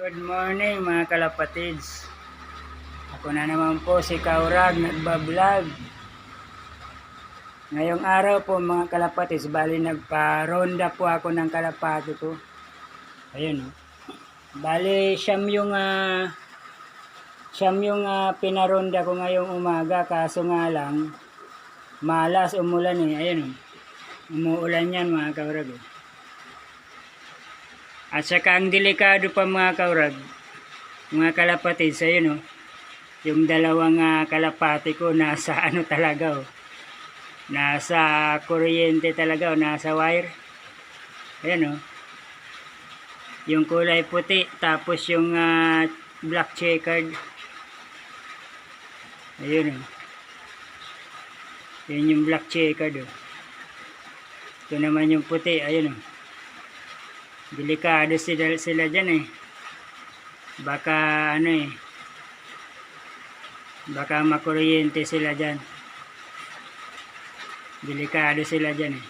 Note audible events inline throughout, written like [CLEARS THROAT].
Good morning mga kalapatids. Ako na naman po si Kaurag nagbablog. Ngayong araw po mga kalapatids, bali nagpa-ronda po ako ng kalapati ko. Ayun. oh. Bali siyam yung ah, siyam yung ah, pinaronda ko ngayong umaga kaso nga lang malas umulan eh. Ayun. Umuulan yan mga kaurag. eh. At saka ang delikado pa mga kaurag, mga kalapatid sa yun, oh, yung dalawang ah, kalapati ko nasa [LAUGHS] ano talaga, oh, nasa kuryente talaga, oh, nasa wire. Ayan, oh. Yung kulay puti, tapos yung ah, black checkered. Ayun, oh. Yun yung black checkered, oh. Ito naman yung puti, ayun, oh. Delikado sila, sila dyan eh. Baka ano eh. Baka makuryente sila dyan. Delikado sila dyan eh.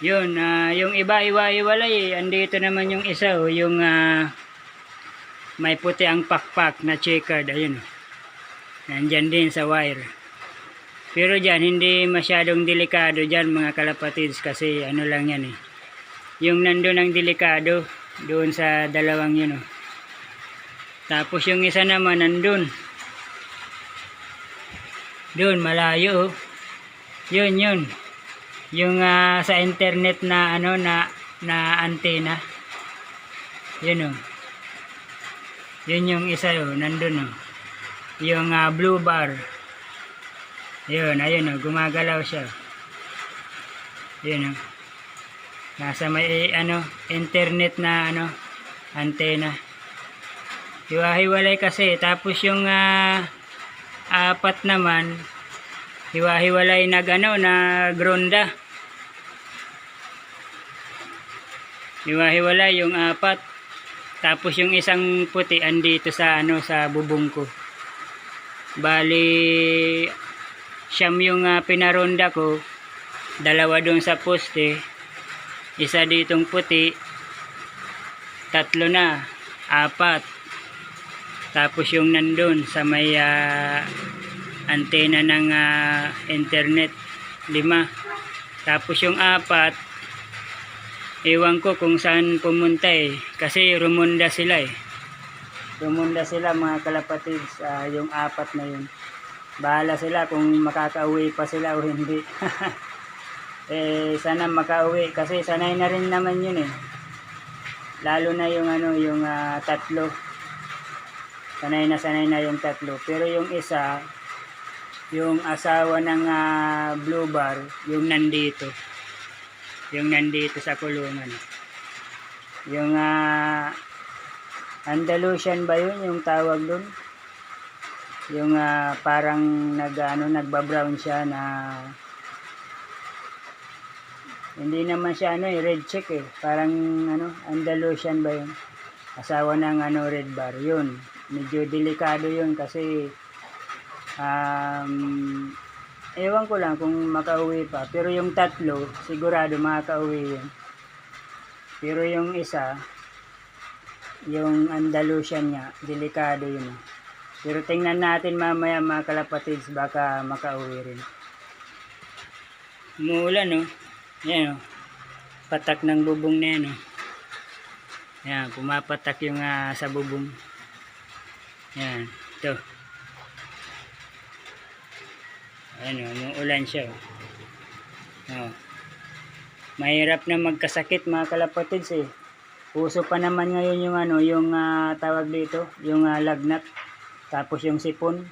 Yun, ah, yung iba iwa-iwalay eh. Andito naman yung isa oh, yung ah, may puti ang pakpak na checkered. Ayun oh. Nandyan din sa wire. Pero dyan, hindi masyadong delikado dyan mga kalapatids kasi ano lang yan eh yung nandun ang delikado doon sa dalawang yun oh. tapos yung isa naman nandun doon malayo oh. yun yun yung ah, sa internet na ano na na antena yun oh. yun yung isa oh nandun oh. yung ah, blue bar yun ayun oh gumagalaw siya yun oh Nasa may ano, internet na ano, antena. Hiwa-hiwalay kasi. Tapos yung ah, apat naman, hiwa-hiwalay nag ano, nagronda. Hiwa-hiwalay yung apat. Tapos yung isang puti andito sa ano sa bubong ko. Bali siyam yung ah, pinaronda ko. Dalawa doon sa poste isa ditong puti. Tatlo na. Apat. Tapos yung nandun sa may ah, antena ng ah, internet. Lima. Tapos yung apat ewan ko kung saan pumunta eh. Kasi rumunda sila eh. Rumunda sila mga kalapatids ah, yung apat na yun. Bahala sila kung makakauwi pa sila o hindi [LAUGHS] eh sana makauwi kasi sanay na rin naman yun eh. Lalo na yung ano yung ah, tatlo. Sanay na sanay na yung tatlo. Pero yung isa yung asawa ng ah, blue bar yung nandito. Yung nandito sa kulungan. Yung ah, Andalusian ba yun yung tawag dun? Yung ah, parang nag ano nagbabrown siya na hindi naman siya ano eh, red check eh. Parang ano, Andalusian ba yun? Asawa ng ano, red bar. Yun. Medyo delikado yun kasi um, ewan ko lang kung makauwi pa. Pero yung tatlo, sigurado makauwi yun. Pero yung isa, yung Andalusian niya, delikado yun. Pero tingnan natin mamaya mga kalapatids, baka makauwi rin. Umuulan, no? Yan, oh. Patak ng bubong na yan, oh. Yan, pumapatak yung ah, sa bubong. Yan, ito. Ayan, oh, umuulan siya, oh. Oh. Mahirap na magkasakit mga kalapatids eh. Puso pa naman ngayon yung ano, yung ah, tawag dito, yung ah, lagnat. Tapos yung sipon.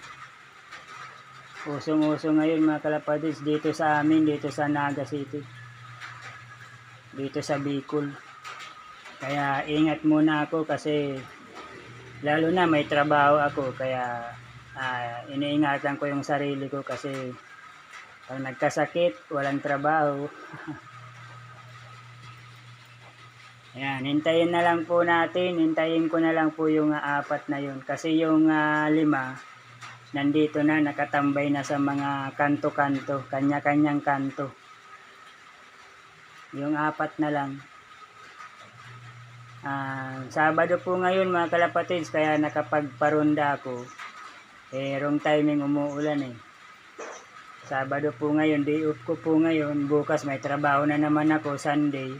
Usong-uso ngayon mga kalapatids dito sa amin, dito sa Naga City dito sa Bicol. Kaya ingat muna ako kasi lalo na may trabaho ako kaya ah, iniingatan ko yung sarili ko kasi pag nagkasakit, walang trabaho. [LAUGHS] Ayan, hintayin na lang po natin, hintayin ko na lang po yung ah, apat na yun. Kasi yung ah, lima, nandito na, nakatambay na sa mga kanto-kanto, kanya-kanyang kanto. Yung apat na lang. Ah, Sabado po ngayon mga kalapatids, kaya nakapagparunda ako. Eh, wrong timing umuulan eh. Sabado po ngayon, day off ko po ngayon. Bukas may trabaho na naman ako, Sunday.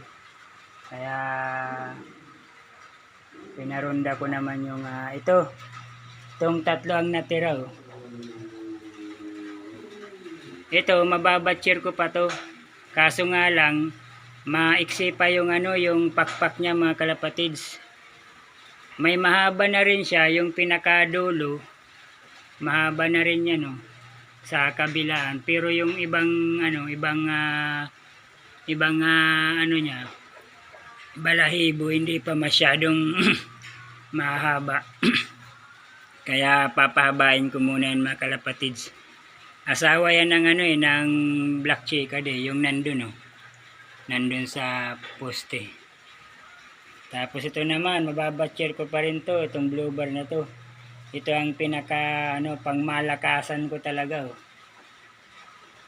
Kaya, pinarunda ko naman yung ah, ito. Itong tatlo ang natira. Oh. Ito, mababatcher ko pa to. Kaso nga lang, maiksi pa yung ano, yung pakpak niya mga kalapatids. May mahaba na rin siya, yung pinakadulo. Mahaba na rin yan, no, sa kabilaan. Pero yung ibang, ano, ibang, ah, ibang, ah, ano niya, balahibo, hindi pa masyadong [CLEARS THROAT] mahaba. [CLEARS THROAT] Kaya papahabain ko muna yan mga kalapatids. Asawa yan ng ano eh, ng black chicken eh, yung nandun oh. Nandun sa poste. Tapos ito naman, mababatcher ko pa rin to, itong blue bar na to. Ito ang pinaka, ano, pangmalakasan ko talaga oh.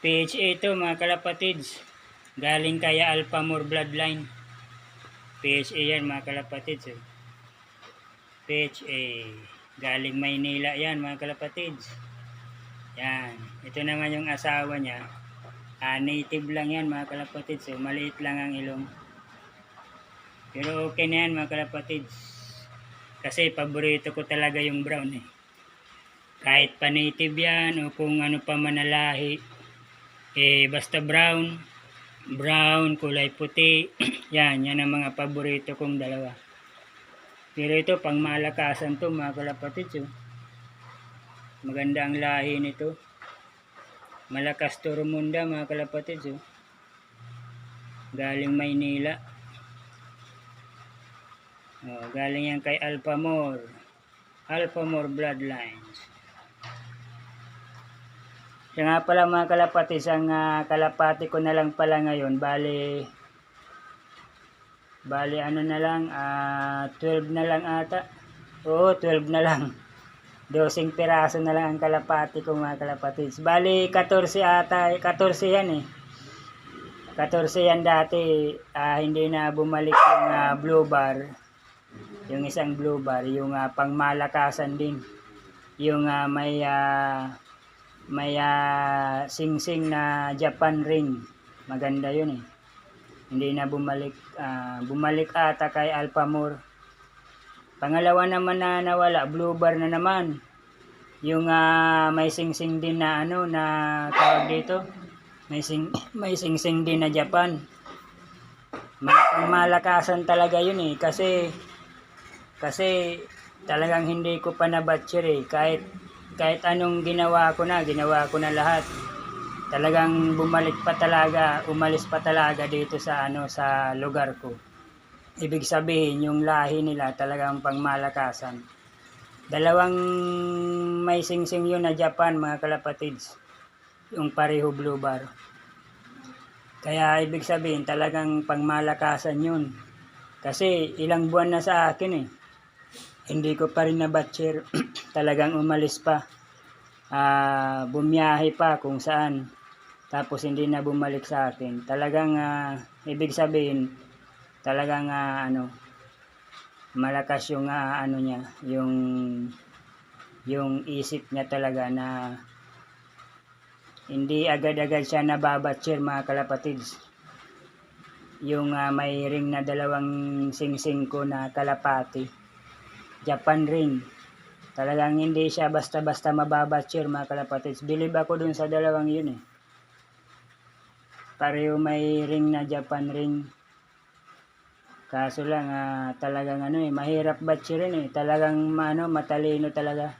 PHA ito mga kalapatids. Galing kaya Alphamore Bloodline. PHA yan mga kalapatids eh. PHA. Galing Maynila yan mga kalapatids. Yan. Ito naman yung asawa niya. Ah, native lang yan mga kalapatids. So, maliit lang ang ilong. Pero okay na yan mga kalapatids. Kasi paborito ko talaga yung brown eh. Kahit pa native yan o kung ano pa manalahi. Eh, basta brown. Brown, kulay puti. [CLEARS THROAT] yan, yan ang mga paborito kong dalawa. Pero ito, pang malakasan to mga kalapatids. Oh. Maganda ang lahi nito. Malakas to rumunda mga kalapatids. Oh. Galing Maynila. Oh, galing yan kay Alphamore. Alphamore Bloodlines. Siya nga pala mga kalapatids, ang ah, kalapati ko na lang pala ngayon. Bali, bali ano na lang, ah 12 na lang ata. Oo, 12 na lang. Dosing piraso na lang ang kalapati ko mga kalapatids. Bali, 14 ata, 14 yan eh. 14 yan dati, ah, hindi na bumalik yung ah, blue bar. Yung isang blue bar, yung ah, pangmalakasan din. Yung ah, may ah, may ah, sing-sing na Japan ring. Maganda yun eh. Hindi na bumalik, ah, bumalik ata kay Alphamore. Pangalawa naman na nawala, blue bar na naman. Yung ah, may sing-sing din na ano na tawag dito. May sing may sing-sing din na Japan. Ma- malakasan talaga yun eh kasi kasi talagang hindi ko pa nabatcher eh kahit kahit anong ginawa ko na, ginawa ko na lahat. Talagang bumalik pa talaga, umalis pa talaga dito sa ano sa lugar ko. Ibig sabihin, yung lahi nila talagang pangmalakasan. Dalawang may sing-sing yun na Japan, mga kalapatids. Yung pareho blue bar. Kaya ibig sabihin, talagang pangmalakasan yun. Kasi ilang buwan na sa akin eh. Hindi ko pa rin na-batcher. [CLEARS THROAT] talagang umalis pa. Ah, bumiyahe pa kung saan. Tapos hindi na bumalik sa akin. Talagang ah, ibig sabihin, talagang ah, ano malakas yung ah, ano niya yung yung isip niya talaga na hindi agad-agad siya nababatcher mga kalapatids. Yung ah, may ring na dalawang sing-sing ko na kalapati Japan ring. Talagang hindi siya basta-basta mababatcher mga kalapatids. Believe ako dun sa dalawang yun eh. Pareho may ring na Japan ring Kaso lang, ah, talagang ano eh, mahirap batcherin eh. Talagang ano, matalino talaga.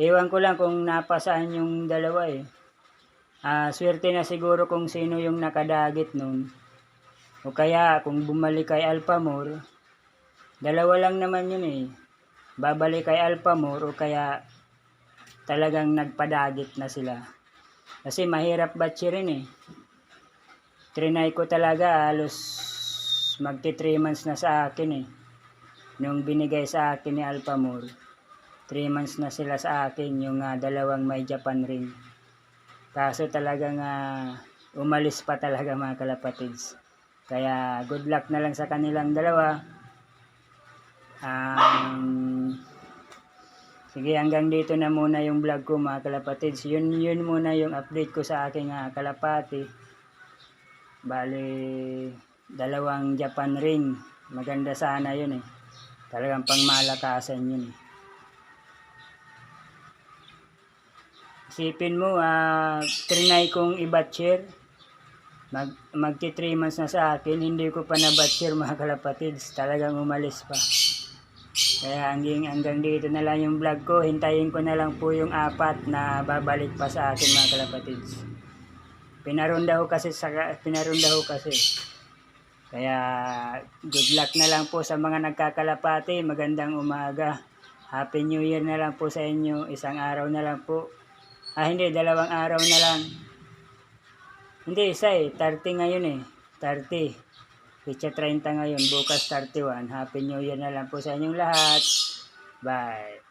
Ewan ko lang kung napasaan yung dalawa eh. Ah, swerte na siguro kung sino yung nakadagit nun. O kaya kung bumalik kay Alphamore, dalawa lang naman yun eh. Babalik kay Alphamore o kaya talagang nagpadagit na sila. Kasi mahirap batcherin eh. Trinay ko talaga halos magti 3 months na sa akin eh. Nung binigay sa akin ni Alphamore, 3 months na sila sa akin yung ah, dalawang may Japan ring. Kaso talagang ah, umalis pa talaga [LAUGHS] mga kalapatids. Kaya good luck na lang sa kanilang dalawa. Um, sige, hanggang dito na muna yung vlog ko mga kalapatids. Yun, yun muna yung update ko sa aking ah, kalapati. Bali, dalawang Japan ring. Maganda sana yun eh. Talagang pangmalakasan yun eh. Isipin mo, ah, trinay kong i-batcher. Mag, magti 3 months na sa akin, hindi ko pa na-batcher [LAUGHS] mga kalapatids. Talagang umalis pa. Kaya hanggang, hanggang dito na lang yung vlog ko. Hintayin ko na lang po yung apat na babalik pa sa akin mga kalapatids. Pinarunda ko kasi sa pinarunda ko kasi. Kaya good luck na lang po sa mga nagkakalapati. Magandang umaga. Happy New Year na lang po sa inyo. Isang araw na lang po. Ah, hindi. Dalawang araw na lang. Hindi, isa eh. 30 ngayon eh. 30. Pizza 30 ngayon. Bukas 31. Happy New Year na lang po sa inyong lahat. Bye.